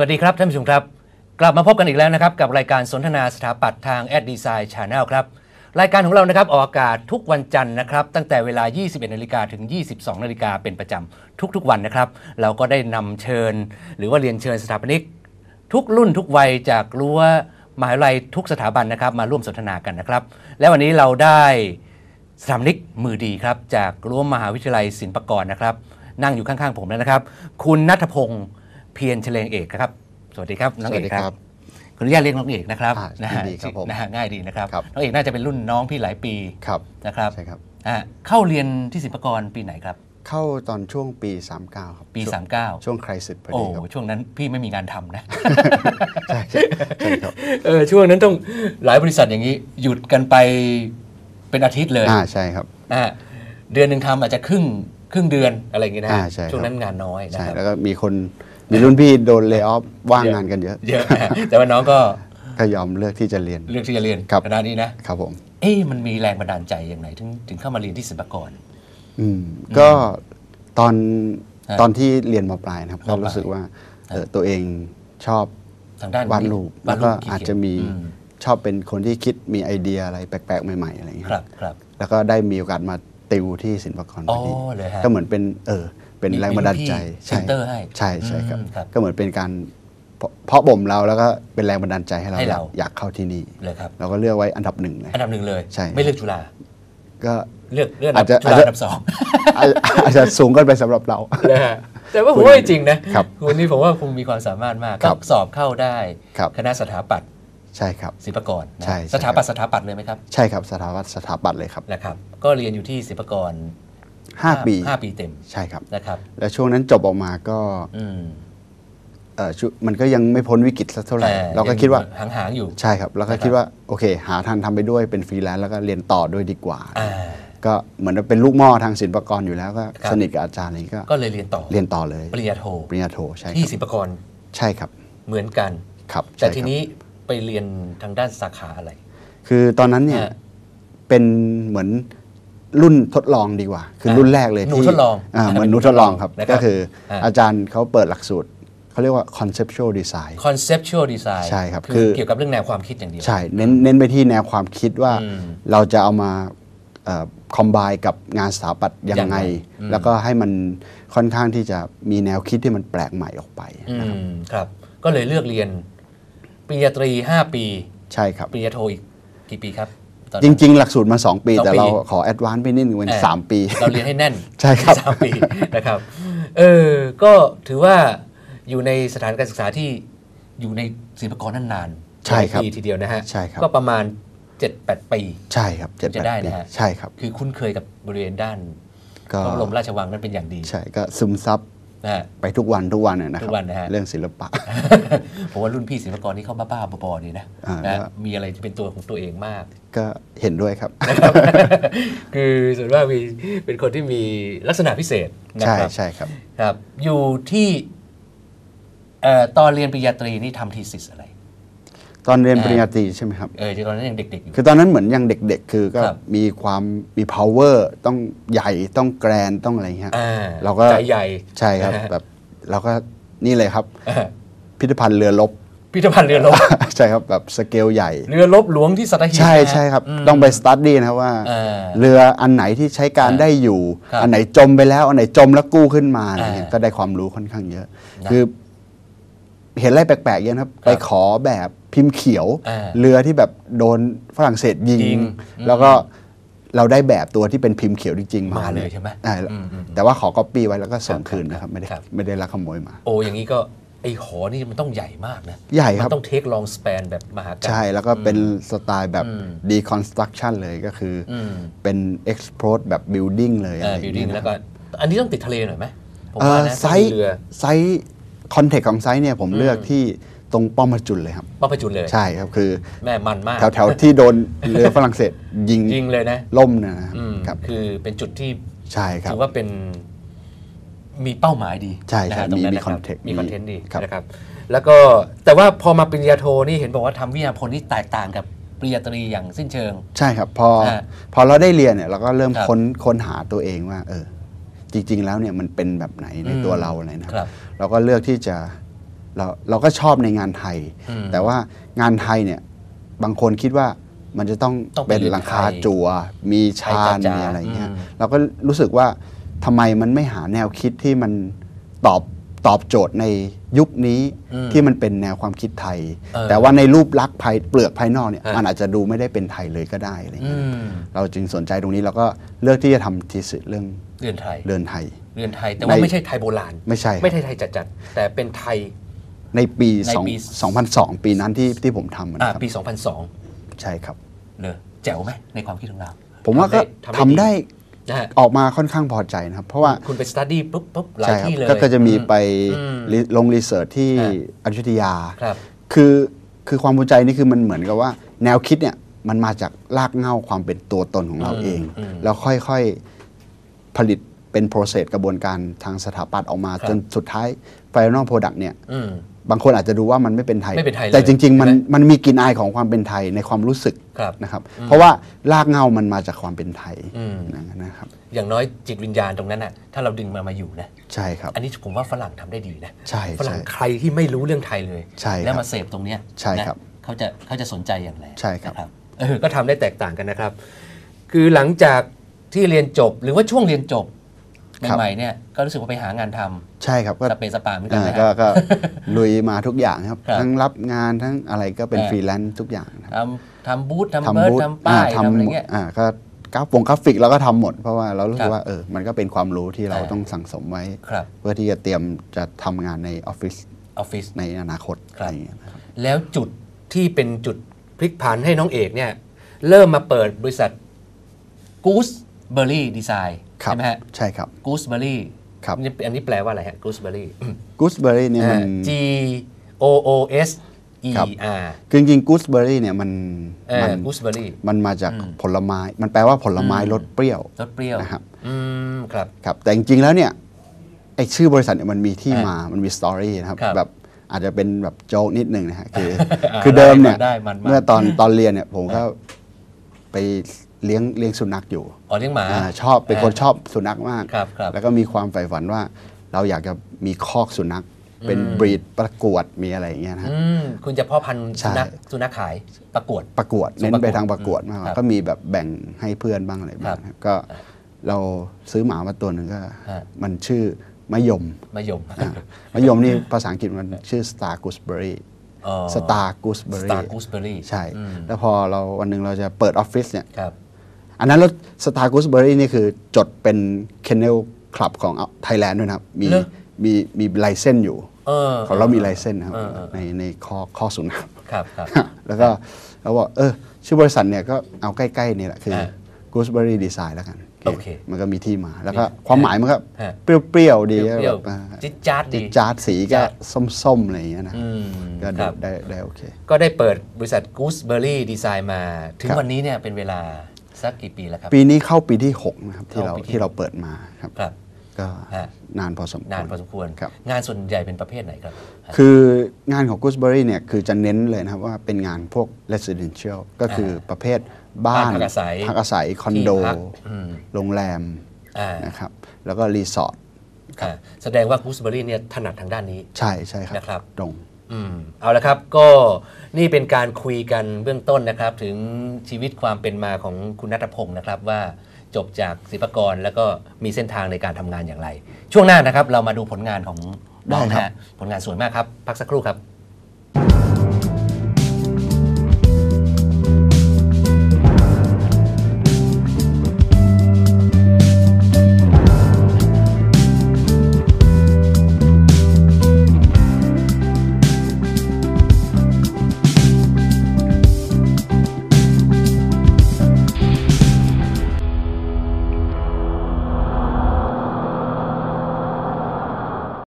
วัสดีครับท่านผู้ชมครับ กลับมาพบกันอีกแล้วนะครับ กับรายการสนทนาสถาปัตย์ทางแอดดีไซน์ชาแนลครับ รายการของเรานะครับออกอากาศทุกวันจันทร์นะครับ ตั้งแต่เวลา 21นาฬิกาถึง 22นาฬิกาเป็นประจำทุกๆวันนะครับ เราก็ได้นำเชิญ หรือว่าเรียนเชิญสถาปนิก ทุกรุ่นทุกวัยจากรั้วมหาวิทยาลัยทุกสถาบันนะครับมาร่วมสนทนากันนะครับ และวันนี้เราได้สถาปนิกมือดีครับจากรั้วมหาวิทยาลัยศิลปากรนะครับ นั่งอยู่ข้างๆผมแล้วนะครับ คุณนัทพงศ์ เพียรเฉลงเอกครับ สวัสดีครับน้องเอกสวัสดีคครัรับบขออนุญาตเรียกน้องเอกนะครับอ่านะฮะยินดีครับผมนะฮะง่ายดีนะครับครับน้องเอกน่าจะเป็นรุ่นน้องพี่หลายปีครับนะครับใช่ครับอ่าเข้าเรียนที่ศิลปากรปีไหนครับเข้าตอนช่วงปี 39 ครับ ปีช่วง39 ช่วงใครสิทธิ์พอโอ้ดีครับช่วงนั้นพี่ไม่มีงานทำนะใช่ใช่ใช่ครับเออช่วงนั้นต้องหลายบริษัทอย่างนี้ หยุดกันไปเป็นอาทิตย์เลย อ่าใช่ครับนะฮะเดือนหนึ่งทำอาจจะครึ่งครึ่งเดือนอะไรอย่างเงี้ยนะอ่าฮะใช่ครับช่วงนั้นงานน้อยนะใช่ครับแล้วก็มีคน มีรุ่นพี่โดนเล y o อ f ว่างงานกันเยอะ เยอะนะฮะแต่ว่าน้องก็ก็ยอมเลือกที่จะเรียนเลือกที่จะเรียนครับคณะนี้นะครับผม เอ๊ะมันมีแรงบันดาลใจอย่างไรถึงถึงเข้ามาเรียนที่ศิลปากร อืมก็ตอนฮะตอนที่เรียนมปลายนะครับมปลายก็รู้สึกว่าเอ่อตัวเองชอบทางด้านวาดรูปวาแล้ดวรูก็ปขีดอาจเขียนจะมีอืชอบเป็นคนที่คิดมีไอเดียอะไรแปลกๆ ใหม่ๆอะไรอย่างเงี้ยครับครับ แล้วก็ได้มีโอกาสมาติวที่ศิลปากรพอ๋ออดีเลยฮะก็เหมือนเป็นเออ เป็นมีแรงบันดาลใจมีรุ่นพี่ enter ให้ใช่ใช่ครับอืมครับ ก็เหมือนเป็นการเพาะเพาะบ่มเราแล้วก็เป็นแรงบันดาลใจให้เราให้อยาเรากอยากเข้าที่นี่เลยครับเราก็เลือกไว้อันดับหนึ่งเลยอันดับหนึ่งเลยใช่ไม่เลือกจุฬาก็เลือกเลือกอาจจะจุฬาอาจจะอันดับสองอาจอาจจะสูงเกินไปสำหรับเรานะฮะแต่ว่าผมว่าจริงๆนะครับคุณนี่ผมว่าคุณมีความสามารถมากครัก็บสอบเข้าได้ครับคณะสถาปัตย์ใช่ครับศิลปากรนะใช่ใช่สถาปัตย์สถาปัตย์เลยไหมครับ ใช่ครับสถาบันสถาปัตย์เลยครับนะครับ ก็เรียนอยู่ที่ศิลปากร 5 ปีห้าปีเต็มใช่ครับ นะครับ แล้วช่วงนั้นจบออกมาก็อืมเอ่อชุมันก็ยังไม่พ้นวิกฤตสักเท่าไหร่ แต่เราก็คิดว่าหางๆอยู่ ใช่ครับแล้วก็นะครับคิดว่าโอเค หาทางทำไปด้วยเป็นฟรีแลนซ์แล้วก็เรียนต่อด้วยดีกว่า อ่า ก็เหมือนเป็นลูกหม้อทางศิลปากรอยู่แล้วก็ครับ สนิทกับอาจารย์อะไรอย่างนี้ก็ก็เลยเรียนต่อเรียนต่อเลยปริญญาโทปริญญาโทใช่คที่รับศิลปากรใช่ครับเหมือนกัน ครับแต่ใช่ครับ ทีนี้ไปเรียนทางด้านสาขาอะไร คือตอนนั้นเนี่ยฮะเป็นเหมือน รุ่นทดลองดีกว่า คือฮะรุ่นแรกเลยหนูที่ทดลองาอ่าเหมือนเป็นหนูทดลองครับนะครับก็คือฮะอาจารย์เขาเปิดหลักสูตรเขาเรียกว่า conceptual design conceptual design ใช่ครับคือคือ เกี่ยวกับเรื่องแนวความคิดอย่างเดียว ใช่เน้นเน้นไปที่แนวความคิดว่าอืมเราจะเอามาคอมบายกับงานสถาปัตย์ยังยังไง ไงอืม แล้วก็ให้มันค่อนข้างที่จะมีแนวคิดที่มันแปลกใหม่ออกไปอืนะครับมครับ ก็เลยเลือกเรียนปริญญาตรี 5 ปีใช่ครับ ปริญญาโทอีกกี่ปีครับ ตอนจนั้นริง ๆ หลักสูตรมา 2 ปี สองแต่ปีเราขอแอดวานซ์ไปนิดนึงเป็นเออสามปี เราเรียนให้แน่น ใช่ครับ สามปีนะครับ เออ ก็ถือว่าอยู่ในสถานการศึกษาที่อยู่ในศิลปากรนั่นนานใช่ครับหลายปีทีเดียวนะฮะ ใช่ครับ ก็ประมาณ 7-8 ปี ใช่ครับเจ็ดจะแปดได้ปีนะฮะ ใช่ครับ คือคุ้นเคยกับบริเวณด้านก็พระบรมราชวังนั้นเป็นอย่างดี ใช่ก็ซึมซับ นะฮะ ไปทุกวันทุกวันนะคทุรับกวันนะฮะ เรื่องศิลปะ ผมว่ารุ่นพี่ศิลปากรนี่เขาบ้าๆบอๆดีนะอ่านะก็มีอะไรที่เป็นตัวของตัวเองมาก ก็เห็นด้วยครับ คือส่วนว่ากมีเป็นคนที่มีลักษณะพิเศษนะใช่ครับใช่ครับ ครับ อยู่ที่เอ่อตอนเรียนปริญญาตรีนี่ทำทีสิสอะไร ตอนเรียนอ่าปริญญาตรีใช่ไหมครับเออที่ตอนนั้นยังเด็กๆอยู่ คือตอนนั้นเหมือนยังเด็กๆ คือก็ครับ มีความมี power ต้องใหญ่ต้องแกรนต้องอะไรอย่างเงี้ย อ่าเราก็ ใจใหญ่ใช่ครับนะฮะแบบเราก็นี่เลยครับ อ่าพิพิธภัณฑ์เรือรบพิพิธภัณฑ์เรือรบ ใช่ครับแบบสเกลใหญ่ เรือรบหลวงที่สัตหีบใช่นะฮะใช่ครับ ม ต้องไปสตัดดี้นะครับว่าอ่าเรืออันไหนที่ใช้การอ่าได้อยู่ ครับอันไหนจมไปแล้ว อันไหนจมแล้วกู้ขึ้นมาอะไรเงี้ยอ่าก็ได้ความรู้ค่อนข้างเยอะ นะ คือ เห็นอะไรแปลกๆเยอะนะครับครับไปขอแบบพิมพ์เขียวอ่าเรือที่แบบโดนฝรั่งเศสยิงยิง แล้วก็เราได้แบบตัวที่เป็นพิมพ์เขียวจริงๆมามาเลยใช่ไหมอ่าอืมอืมแต่ว่าขอก๊อปปี้ไว้แล้วก็ส่งครับคืนนะครับไม่ได้ครับไม่ได้ลักขโมยมา โอ้อย่างนี้ก็ไอหอนี่มันต้องใหญ่มากนะ ใหญ่มัครับต้องเทคลองสเปนแบบมหากาพย์ใช่ แล้วก็เป็นสไตล์แบบอืม deconstruction เลยก็คือออืมเป็น explode แบบ building เลยเออะไรออย่างบิวเงี้ดิ้งยแล้วนะก็อันนี้ต้องติดทะเลหน่อยไหมผมเอ่ว่าอนะไซต้องมีส์เรือไซส์ คอนเทกต์ของไซส์เนี่ยผมเลือกที่ตรงป้อมพระจุลเลยครับป้าประจุนเลย ใช่ครับคือแม่มันมาก แถวแถวๆที่โดนเรือฝรั่งเศสยิงยิงเลยนะล่มเนยนะครับอืมครับคือเป็นจุดที่ใช่ครับถือว่าเป็นมีเป้าหมายดีใช่ใช่นะฮะตรงนั้นมีนะครับ context มีคอนเทนต์ดีครับนะครับ แล้วก็แต่ว่าพอมาปริญญาโทนี่เห็นบอกว่าทำวิทยาพลที่แตกต่างกับปริญญาตรีอย่างสิ้นเชิง ใช่ครับ พอฮะพอเราได้เรียนเนี่ยเราก็เริ่มครับค้นค้นหาตัวเองว่า เออ จริง ๆ แล้วเนี่ยมันเป็นแบบไหนในอืมตัวเราอะไรนะครับเราก็เลือกที่จะเราเราก็ชอบในงานไทยอืมแต่ว่างานไทยเนี่ยบางคนคิดว่ามันจะต้องต้องเป็เป็นนหลังคาจัวมีชานไทยจ๋าๆมีอะไรเงี้ยอืมเราก็รู้สึกว่าทำไมมันไม่หาแนวคิดที่มันตอบ ตอบโจทย์ในยุคนี้ที่มันเป็นแนวความคิดไทยเออแต่ว่าในรูปลักษณ์ภายเปลือกภายนอกเนี่ยฮะมันอาจจะดูไม่ได้เป็นไทยเลยก็ได้อะไรอืเงี้ยมเราจึงสนใจตรงนี้เราก็เลือกที่จะทำทีสิเรื่องเรือนไทยเรือนไทยเรือนไทย แต่ว่าในไม่ใช่ไทยโบราณ ไม่ใช่ ไม่ใช่ไทยจัดๆแต่เป็นไทยในปีในสองปี2002 ปีนั้นที่ที่ผมทำอ่านะครับปี 2002 ใช่ครับเนอะแจ๋วไหมในความคิดของเรา ผมว่าก็ทำทำได้นะฮะ ออกมาค่อนข้างพอใจนะครับ เพราะว่าคุณไปสตัดดี้ปุ๊บปุ๊บหลายใช่ครับที่เลยก็ก็จะมีไปอืมลิลงรีเสิร์ชที่ฮะอยุธยาครับคือคือความภูมิใจนี่คือมันเหมือนกับว่า แนวคิดเนี่ยมันมาจากรากเหง้าความเป็นตัวตนของเราอืมเองอืมแล้วค่อยๆผลิตเป็นโปรเซสกระบวนการทางสถาปัตย์ออกมาครับจนสุดท้าย Final Product เนี่ยอืม บางคนอาจจะดูว่ามันไม่เป็นไทย ไม่เป็นไทยเลยแต่จริง ๆ มันใช่ไหมมันมีกลิ่นอายของความเป็นไทยในความรู้สึกครับ นะครับ เพราะว่ารากเหง้ามันมาจากความเป็นไทยอืมนะครับ อย่างน้อยจิตวิญญาณตรงนั้นน่ะถ้าเราดึงมามาอยู่นะ ใช่ครับ อันนี้ผมว่าฝรั่งทำได้ดีนะ ใช่ฝรั่งใช่ใครที่ไม่รู้เรื่องไทยเลย ใช่ครับแล้วมาเสพตรงเนี้ยใช่ครับนะเขาจะเขาจะสนใจอย่างไรใช่ครับ นะเออก็ทำได้แตกต่างกันนะครับ คือหลังจากที่เรียนจบหรือว่าช่วงเรียนจบครับ ใหม่ๆเนี่ยก็รู้สึกว่าไปหางานทำใช่ครับก็สเปซสปาเหมือนกันอ่านะก็ฮะก็ลุยมาทุกอย่างครับครับ ทั้งรับงานทั้งอะไรก็เป็นเออฟรีแลนซ์ทุกอย่างนะครับทำทำบูธทำเบิร์ดบูธทำป้ายอ่ทำอะไรเงี้ยอ่าก็กราฟวงกราฟิกเราก็ทำหมด เพราะว่าเรารู้สึครักบว่าเออมันก็เป็นความรู้ที่เราอ่าต้องสั่งสมไว้ครับเพื่อที่จะเตรียมจะทำงานในออฟฟิศออฟฟิศในอนาคตครับอะไรอย่างเงี้ยนะครับแล้วจุดที่เป็นจุดพลิกผันให้น้องเอกเนี่ยเริ่มมาเปิดบริษัท Gooseberry Design ครั ใช่ไหมฮะใช่ครับ Gooseberry ครับนี่อันนี้แปลว่าอะไรฮะ Gooseberry Gooseberry เนี่ยมัน G O O S E ครับ R คือจริงๆ Gooseberry เนี่ยมันเอมัอน Gooseberry มันมาจากผลไม้ มันแปลว่าผลไม้รสเปรี้ยวรสเปรี้ยวนะครับอืมครับครับ แต่จริงๆแล้วเนี่ยไอชื่อบริษัทเนี่ยมันมีที่อ่ามมา มันมีสตอรี่นะครับครับแบบอาจจะเป็นแบบโจ๊กนิดหนึ่งนะฮะคืออ่าคือเดิมเนี่ยได้มันๆเมื่อตอนตอนเรียนเนี่ยผมก็ ไปเลี้ยงเลี้ยงสุนัขอยู่อ๋อเลี้ยงหมาาชอบเป็นคนชอบสุนัขมาก ครับครับแล้วก็มีความใฝ่ฝันว่าเราอยากจะมีคอกสุนัข เป็นบรีดประกวดมีอะไรอย่างเงี้ยนะฮะ อืมคุณจะเพ่อพันธุ์ใช่ สุนัขสุนัขขายประกวด ประกวดส่งเน้นไปประกวดทางประกวดมากกครัว่าบก็มีแบบแบ่งให้เพื่อนบ้างอะไรบ้างนะครับก็เราซื้อหมามาตัวหนึ่งก็ฮะ มันชื่อมะยมมะยม อ่ามะยมนี่ภาษาอังกฤษมันชื่อ Star Gooseberry อ๋อ Star Gooseberry Star Gooseberry ใช่อืมแล้วพอเราวันหนึ่งเราจะเปิดออฟฟิศเนี่ยครับอันนั้นแล้ว Star Gooseberry นี่คือจดเป็น Kennel Club ของไทยแลนด์ด้วยนะครับ มีเหรอมีมีไลเซนอยู่เออของเรามีไลเซนนะครับเออเออในในข้อข้อสุนัขครับครับแล้วก็เราบอกเออชื่อบริษัทเนี่ยก็เอาใกล้ ๆ นี่แหละคือฮะ Gooseberry Design แล้วกัน โอเคมันก็มีที่มาแล้วก็ความหมายมันก็ฮะเปรี้ยวๆดีเปรี้ยวแบบอ่าๆจิ๊ดจ๊าดดีจิ๊ดจ๊าดสีก็ส้มๆอะไรอย่างเงี้ยนะอืมก็คได้รับได้ได้โอเค ก็ได้เปิดบริษัท Gooseberry Design มา ถึงครับวันนี้เนี่ยเป็นเวลาสักกี่ปีแล้วครับ ปีนี้เข้าปีที่ 6 นะครับ ที่เราเข้าปีที่ที่เราเปิดมาครับครับ ก็ฮะนานพอสมควรนานพอสมควรครับงานส่วนใหญ่เป็นประเภทไหนครับ คืองานของ Gooseberry เนี่ยคือจะเน้นเลยนะครับว่าเป็นงานพวก residential ก็คือประเภทบ้านบ้านพักอาศัยพักอาศัยคอนโดที่พักอืมโรงแรมอ่านะครับแล้วก็รีสอร์ทอ่าแสดงว่า Gooseberry เนี่ยถนัดทางด้านนี้ ใช่ใช่ครับนะครับตรง อืมเอาละครับก็นี่เป็นการคุยกันเบื้องต้นนะครับ ถึงชีวิตความเป็นมาของคุณนัทพงศ์นะครับว่าจบจากศิลปากรแล้วก็มีเส้นทางในการทำงานอย่างไร ช่วงหน้านะครับ เรามาดูผลงานของน้องได้นะครับฮะผลงานสวยมากครับ พักสักครู่ครับ